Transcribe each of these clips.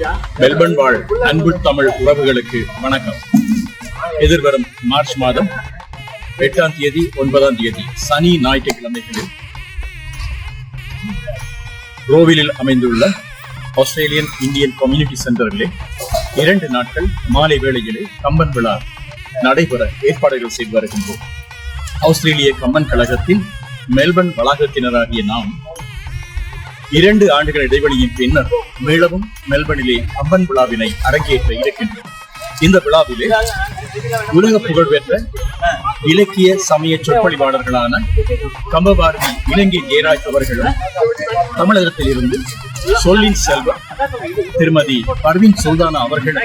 Melbourne வாழ் அன்பு தமிழ் உறவுகளுக்கு வணக்கம். எதிர்வரும் மார்ச் மாதம் எட்டாம் தேதி ஒன்பதாம் தேதி சனி ஞாயிற்றுக்கிழமைகளில் ரோவிலில் அமைந்துள்ள ஆஸ்திரேலியன் இந்தியன் கம்யூனிட்டி சென்டரிலே இரண்டு நாட்கள் மாலை வேளையிலே கம்பன் விழா நடைபெற ஏற்பாடுகள் செய்து வருகின்றோம். ஆஸ்திரேலிய கம்பன் கழகத்தின் மெல்பர்ன் வளாகத்தினராகிய நாம் இரண்டு ஆண்டுகள் இடைவெளியின் பின்னர் மீளவும் மெல்பனிலே அம்மன் விழாவினை அரங்கேற்ற இருக்கின்றனர் இந்த விழாவிலே உலக புகழ்பெற்ற இலக்கிய சமய சொற்பொழிவாளர்களான கம்பபாரதி இலங்கை ஜெயராஜ் அவர்களும் தமிழகத்தில் இருந்து சொல்லின் செல்வம் திருமதி பர்வின் சுல்தானா அவர்கள்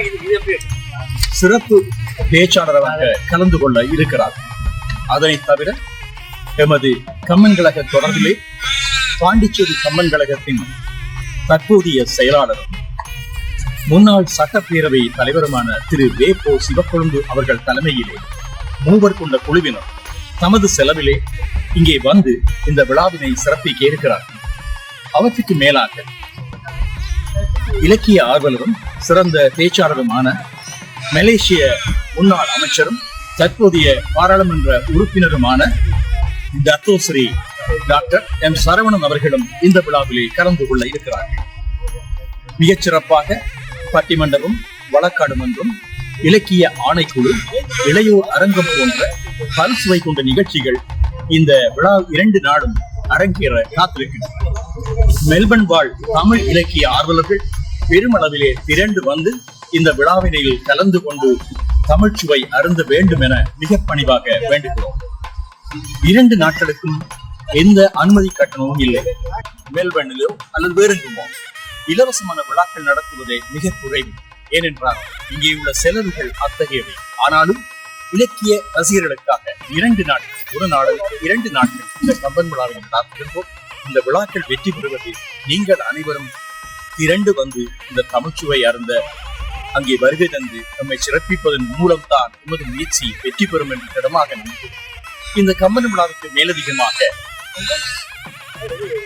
சிறப்பு பேச்சாளராக கலந்து கொள்ள இருக்கிறார் அதனை தவிர எமது கம்மன் கழக தொடர்பிலே பாண்டிச்சேரி கம்மன் கழகத்தின் தற்போதைய செயலாளரும் முன்னாள் சட்டப்பேரவை தலைவருமான திரு வே போ சிவக்கொழும்பு அவர்கள் தலைமையிலே மூவர் கொண்ட குழுவினர் தமது செலவிலே இங்கே வந்து இந்த விழாவினை சிறப்பிக்க இருக்கிறார்கள். அவற்றுக்கு மேலாக இலக்கிய ஆர்வலரும் சிறந்த பேச்சாளருமான மலேசிய முன்னாள் அமைச்சரும் தற்போதைய பாராளுமன்ற உறுப்பினருமான தத்தோஸ்ரீ டாக்டர் எம். சரவணன் அவர்களும் இந்த விழாவிலே கலந்து கொள்ள இருக்கிறார்கள். மிகச்சிறப்பாக பட்டிமண்டபம் வழக்காடு மன்றம் இலக்கிய ஆணைக்குழு இளையோர் அரங்கம் போன்ற பல்சுவை கொண்ட நிகழ்ச்சிகள் இந்த விழா இரண்டு நாளும் அரங்கேற காத்திருக்கின்றன. மெல்பர்ன் வாழ் தமிழ் இலக்கிய ஆர்வலர்கள் பெருமளவிலே திரண்டு வந்து இந்த விழாவினையில் கலந்து கொண்டு தமிழ்ச்சுவை அருந்த வேண்டும் என மிக பணிவாக வேண்டுகிறோம். இரண்டு நாட்களுக்கும் எந்த அனுமதி கட்டணமும் இல்லை. மெல்பர்னிலோ அல்லது வேறெங்குமோ இலவசமான விழாக்கள் நடத்துவதே மிக குறைவு. ஏனென்றால் இங்கே உள்ள செலவுகள் அத்தகையவை. ஆனாலும் இலக்கிய ரசிகர்களுக்காக இரண்டு நாட்கள் ஒரு நாள் இரண்டு நாட்கள் இந்த கம்பன் விழாவை காத்திருந்தோம். இந்த விழாக்கள் வெற்றி பெறுவது நீங்கள் அனைவரும் திரண்டு வந்து இந்த தமிழ்ச்சுவை அருந்த அங்கே வருகை தந்து நம்மை சிறப்பிப்பதன் மூலம்தான் உமது முயற்சி வெற்றி பெறும் என்று திடமாக நம்புகிறேன் இந்த கம்பன் விழாவுக்கு மேலதிகமாக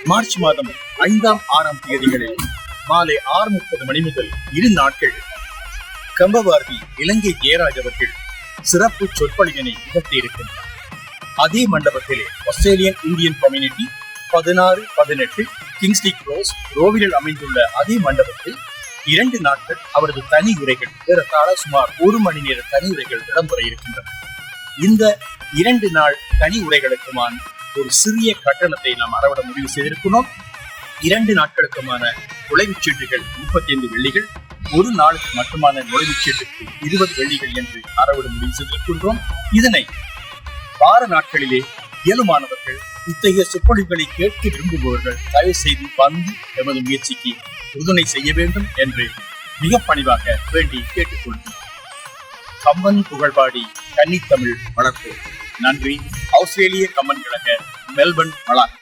மார்ச் மாதம் ஐந்தாம் ஆறாம் தேதிகளில் மாலை ஆறு முப்பது மணி முதல் இரு நாட்கள் கம்பவாரதி இலங்கை ஜெயராஜ் அவர்கள் சிறப்பு சொற்பொழிவினை நிகழ்த்தியிருக்கின்றார் அதே மண்டபத்திலே ஆஸ்திரேலியன் இந்தியன் கம்யூனிட்டி பதினாறு பதினெட்டு கிங்ஸ்லி க்ரோஸ் ரோவிலில் அமைந்துள்ள அதே மண்டபத்தில் இரண்டு நாட்கள் அவரது தனி உரைகள் ஏறத்தாழ சுமார் ஒரு மணி நேர தனி உரைகள் இடம்பெற இருக்கின்றன. இந்த இரண்டு நாள் தனி உரைகளுக்குமான ஒரு சிறிய கட்டணத்தை நாம் அறவிட முடிவு செய்திருக்கிறோம். இரண்டு நாட்களுக்குமான நுழைவுச் சீட்டுகள் முப்பத்தி ஐந்து வெள்ளிகள் ஒரு நாளுக்கு மட்டுமான நுழைவுச் சீட்டுக்கு இருபது வெள்ளிகள் என்று அறவிட முடிவு செய்திருக்கின்றோம். இதனை வார நாட்களிலே இயலுமானவர்கள் இத்தகைய சொற்பொழிவுகளை கேட்க விரும்புபவர்கள் தயவு செய்து வந்து எமது முயற்சிக்கு உறுதுணை செய்ய வேண்டும் என்று மிக பணிவாக வேண்டி கேட்டுக்கொள்கிறோம். கம்பன் புகழ்பாடி கன்னித்தமிழ் வளர்ப்பு நன்றி. ஆஸ்திரேலிய கம்பன் மெல்பர்ன் வளாகம்